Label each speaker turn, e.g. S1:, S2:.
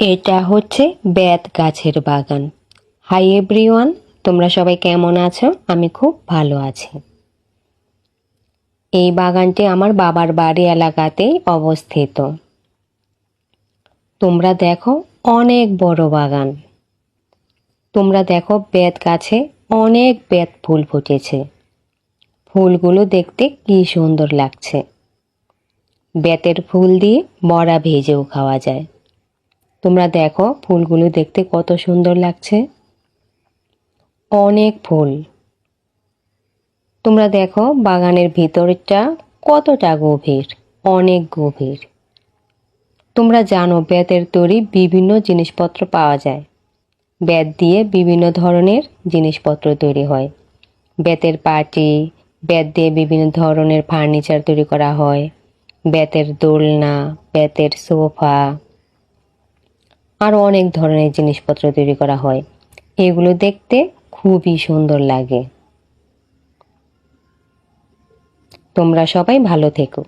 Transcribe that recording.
S1: এটা হচ্ছে বেত গাছের বাগান। হাই এভরিওয়ান তোমরা সবাই কেমন আছো? আমি খুব ভালো আছি। এই বাগানটি আমার বাবার বাড়ি এলাকাতেই অবস্থিত। তোমরা দেখো অনেক বড় বাগান। তোমরা দেখো বেত গাছে অনেক বেত ফুল ফুটেছে। ফুলগুলো দেখতে কি সুন্দর লাগছে। বেতের ফুল দিয়ে বড়া ভেজেও খাওয়া যায়। তোমরা দেখো ফুলগুলো দেখতে কত সুন্দর লাগছে। অনেক ফুল। তোমরা দেখো বাগানের ভিতরটা কতটা গভীর, অনেক গভীর। তোমরা জানো বেতের তৈরি বিভিন্ন জিনিসপত্র পাওয়া যায়। বেত দিয়ে বিভিন্ন ধরনের জিনিসপত্র তৈরি হয়। বেতের পাটি, বেত দিয়ে বিভিন্ন ধরনের ফার্নিচার তৈরি করা হয়। বেতের দোলনা, বেতের সোফা আরও অনেক ধরনের জিনিসপত্র তৈরি করা হয়। এগুলো দেখতে খুবই সুন্দর লাগে। তোমরা সবাই ভালো থেকো।